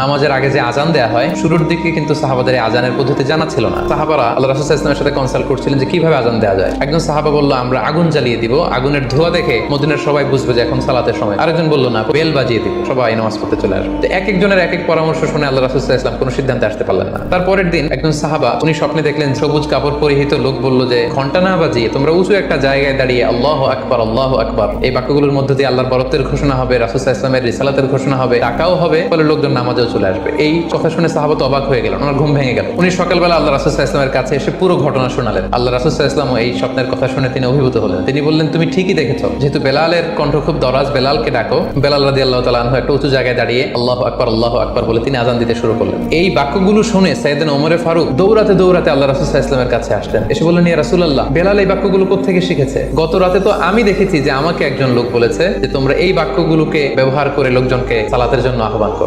নামাজের আগে যে আজান দেওয়া হয়, শুরুর দিকে কিন্তু সাহাবাদের আজানের পদ্ধতি জানা ছিল না। সাহাবারা আল্লাহ রাসুল ইসলামের সাথে কনসাল্ট করছিলেন যে কীভাবে আজান দেওয়া যায়। একজন সাহাবা বলল, আমরা আগুন জ্বালিয়ে দিব। আগুনের ধোঁয়া দেখে মদিনের সবাই বুঝবে যে এখন সালাতের সময়। আরেকজন বলল, না, বেল বাজিয়ে দিব। সবাই নামাজ পড়তে চলে আসবে। এক একজনের এক এক পরামর্শ শুনে আল্লাহ রাসুল ইসলাম কোনো সিদ্ধান্তে আসতে পারলেন না। তারপরের দিন একজন সাহাবা, উনি স্বপ্নে দেখলেন সবুজ কাপড় পরিহিত লোক বলল যে, ঘণ্টা না বাজিয়ে তোমরা উঁচু একটা জায়গায় দাঁড়িয়ে আল্লাহ আকবর আল্লাহ আকবর। এই বাক্যগুলোর মধ্যে দিয়ে আল্লাহর বরত্বের ঘোষণা হবে, রাসুল ইসলামের রিসালাতের ঘোষণা হবে, টাকাও হবে, ফলে লোকজন নামাজেও চলে আসবে। এই কথা শুনে সাহাবা তো অবাক হয়ে গেল ওনার ঘুম ভেঙে গেল। উনি সকালবেলা আল্লাহ রাসুল ইসলামের কাছে এসে পুরো ঘটনা শোনালেন। আল্লাহ রাসুল ইসলাম এই স্বপ্নের কথা শুনে তিনি অভিভূত হলেন। তিনি বললেন, তুমি ঠিকই দেখেছ, যেহেতু বেলালের কণ্ঠ খুব দরাজ, বেলালকে ডাকো। বেলাল রাদি আল্লাহ তালা একটা উঁচু জায়গায় দাঁড়িয়ে, আল্লাহ আকবর আল্লাহ আকবর বলে তিনি আজান দিতে শুরু করলেন। এই বাক্যগুলো শুনে সাইদিন ওমরে ফারুক দৌড়াতে দৌড়াতে আল্লাহ রাসুল ইসলামের কাছে আসলেন। এসে বললেন, ইয়া রাসুল্লাহ বেলাল এই বাক্যগুলো কোথেকে শিখেছে? গত রাতে তো আমি দেখেছি যে আমাকে একজন লোক বলেছে যে তোমরা এই বাক্যগুলোকে ব্যবহার করে লোকজনকে সালাতের জন্য আহ্বান করো।